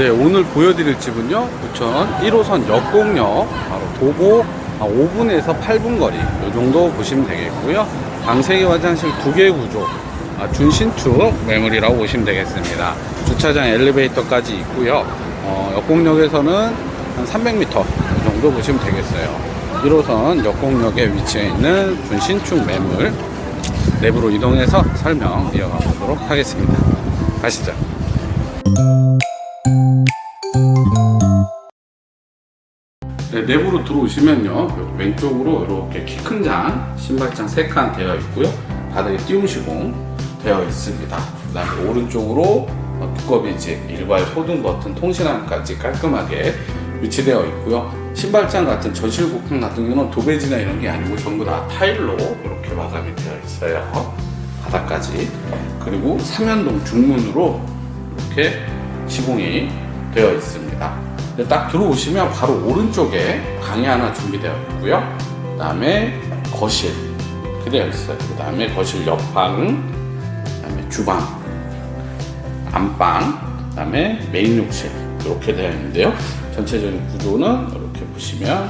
네, 오늘 보여드릴 집은요, 부천 1호선 역곡역, 바로 도보 5분에서 8분 거리, 이 정도 보시면 되겠고요. 방세기 화장실 두 개 구조, 아, 준신축 매물이라고 보시면 되겠습니다. 주차장 엘리베이터까지 있고요. 어, 역곡역에서는 한 300m 정도 보시면 되겠어요. 1호선 역곡역에 위치해 있는 준신축 매물 내부로 이동해서 설명 이어가 보도록 하겠습니다. 가시죠. 네, 내부로 들어오시면요. 왼쪽으로 이렇게 키큰장 신발장 3칸 되어 있고요. 바닥에 띄움 시공 되어 있습니다. 그 다음에 오른쪽으로 어, 두꺼비 집 일괄 소등 버튼 통신함까지 깔끔하게 위치되어 있고요. 신발장 같은 전실 곡형 같은 경우는 도배지나 이런 게 아니고 전부 다 타일로 이렇게 마감이 되어 있어요. 바닥까지. 그리고 삼연동 중문으로 이렇게 시공이 되어 있습니다 딱 들어오시면 바로 오른쪽에 방이 하나 준비되어 있고요. 그 다음에 거실 되어 있어요. 그 다음에 거실 옆방, 그 다음에 주방, 안방, 그 다음에 메인 욕실 이렇게 되어 있는데요. 전체적인 구조는 이렇게 보시면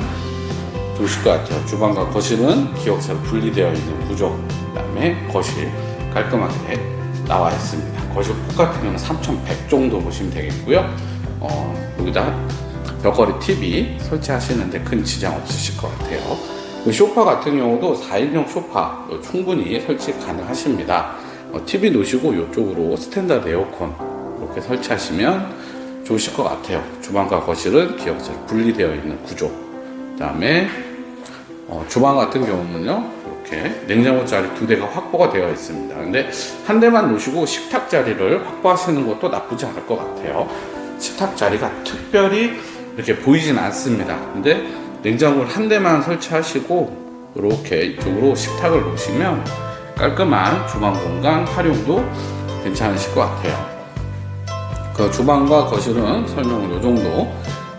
좋으실 것 같아요. 주방과 거실은 기역사로 분리되어 있는 구조. 그 다음에 거실 깔끔하게 나와 있습니다. 거실 폭 같은 경우는 3,100 정도 보시면 되겠고요. 어, 여기다 벽걸이 TV 설치하시는데 큰 지장 없으실 것 같아요. 이 소파 같은 경우도 4인용 소파 충분히 설치 가능하십니다. 어, TV 놓으시고 이쪽으로 스탠다드 에어컨 이렇게 설치하시면 좋으실 것 같아요. 주방과 거실은 기역자로 분리되어 있는 구조. 그 다음에 어, 주방 같은 경우는요, 이렇게 냉장고 자리 두 대가 확보가 되어 있습니다. 근데 한 대만 놓으시고 식탁 자리를 확보하시는 것도 나쁘지 않을 것 같아요. 식탁 자리가 특별히 이렇게 보이진 않습니다. 근데 냉장고를 한 대만 설치하시고 이렇게 이쪽으로 식탁을 놓으시면 깔끔한 주방 공간 활용도 괜찮으실 것 같아요. 그 주방과 거실은 설명을 이 정도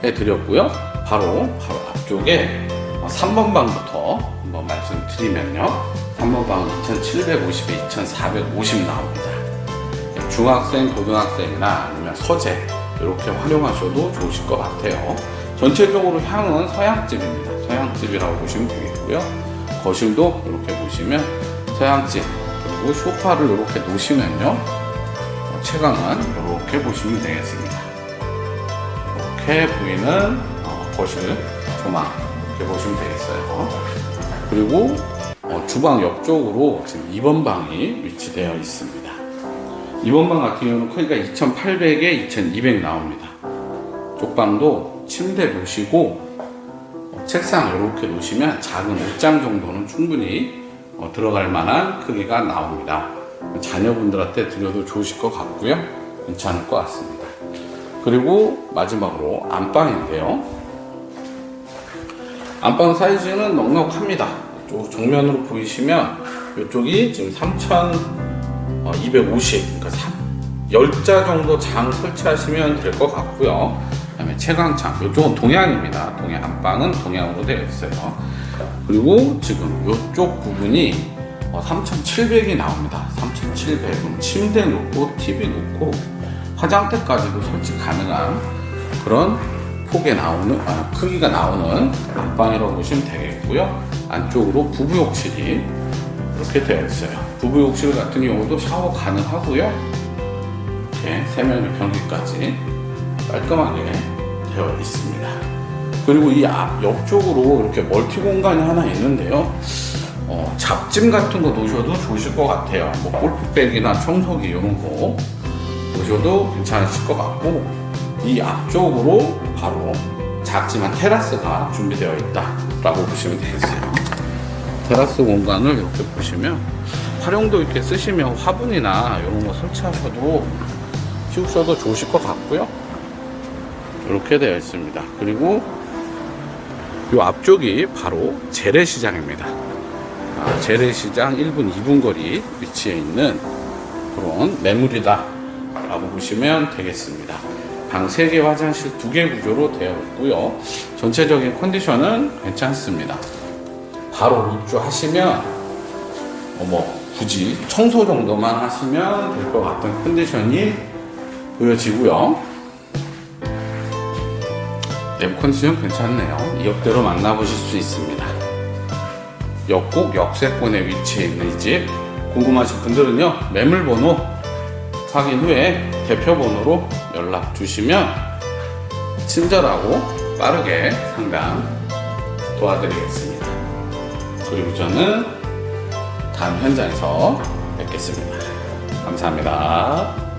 해드렸고요. 바로 바로 앞쪽에 3번 방부터 한번 말씀드리면요. 3번 방은 2750에 2450 나옵니다. 중학생, 고등학생이나 아니면 서재 이렇게 활용하셔도 좋으실 것 같아요. 전체적으로 향은 서양집입니다. 서양집이라고 보시면 되겠고요. 거실도 이렇게 보시면 서양집 그리고 소파를 이렇게 놓으시면요. 어, 채광은 이렇게 보시면 되겠습니다. 이렇게 보이는 어, 거실 조망 이렇게 보시면 되겠어요. 그리고 어, 주방 옆쪽으로 지금 2번 방이 위치되어 있습니다. 2번 방 같은 경우는 크기가 2800에 2200 나옵니다. 쪽방도 침대 놓으시고 어, 책상 이렇게 놓으시면 작은 옷장 정도는 충분히 어, 들어갈 만한 크기가 나옵니다. 자녀분들한테 드려도 좋으실 것 같고요. 괜찮을 것 같습니다. 그리고 마지막으로 안방인데요. 안방 사이즈는 넉넉합니다. 정면으로 보이시면 이쪽이 지금 3,250, 그러니까 10자 정도 장 설치하시면 될 것 같고요. 그다음에 채광창, 이쪽은 동향입니다. 동향 안방은 동향으로 되어 있어요. 그리고 지금 이쪽 부분이 3,700이 나옵니다. 3,700. 그럼 침대 놓고 TV 놓고 화장대까지도 설치 가능한 그런 폭에 나오는 아, 크기가 나오는 안방이라고 보시면 되겠고요. 안쪽으로 부부 욕실이 이렇게 되어 있어요. 부부 욕실 같은 경우도 샤워 가능하고요. 이렇게 세면대 변기까지 깔끔하게 되어 있습니다. 그리고 이 앞 옆쪽으로 이렇게 멀티 공간이 하나 있는데요. 어, 잡짐 같은 거 놓으셔도 좋으실 것 같아요. 뭐 골프백이나 청소기 이런 거 놓으셔도 괜찮으실 것 같고 이 앞쪽으로 바로 작지만 테라스가 준비되어 있다라고 보시면 되겠어요. 테라스 공간을 이렇게 보시면 활용도 이렇게 쓰시면 화분이나 이런 거 설치하셔도 키우셔도 좋으실 것 같고요. 이렇게 되어 있습니다. 그리고 이 앞쪽이 바로 재래시장입니다. 아, 재래시장 1분 2분 거리 위치해 있는 그런 매물이다 라고 보시면 되겠습니다. 방 3개 화장실 2개 구조로 되어 있고요. 전체적인 컨디션은 괜찮습니다. 바로 입주하시면 어머 굳이 청소 정도만 하시면 될 것 같은 컨디션이 보여지고요. 내부 컨디션 괜찮네요. 2억대로 만나보실 수 있습니다. 역곡 역세권에 위치해 있는 이 집 궁금하신 분들은요 매물번호 확인 후에 대표번호로 연락 주시면 친절하고 빠르게 상담 도와드리겠습니다. 그리고 저는 다음 현장에서 뵙겠습니다. 감사합니다.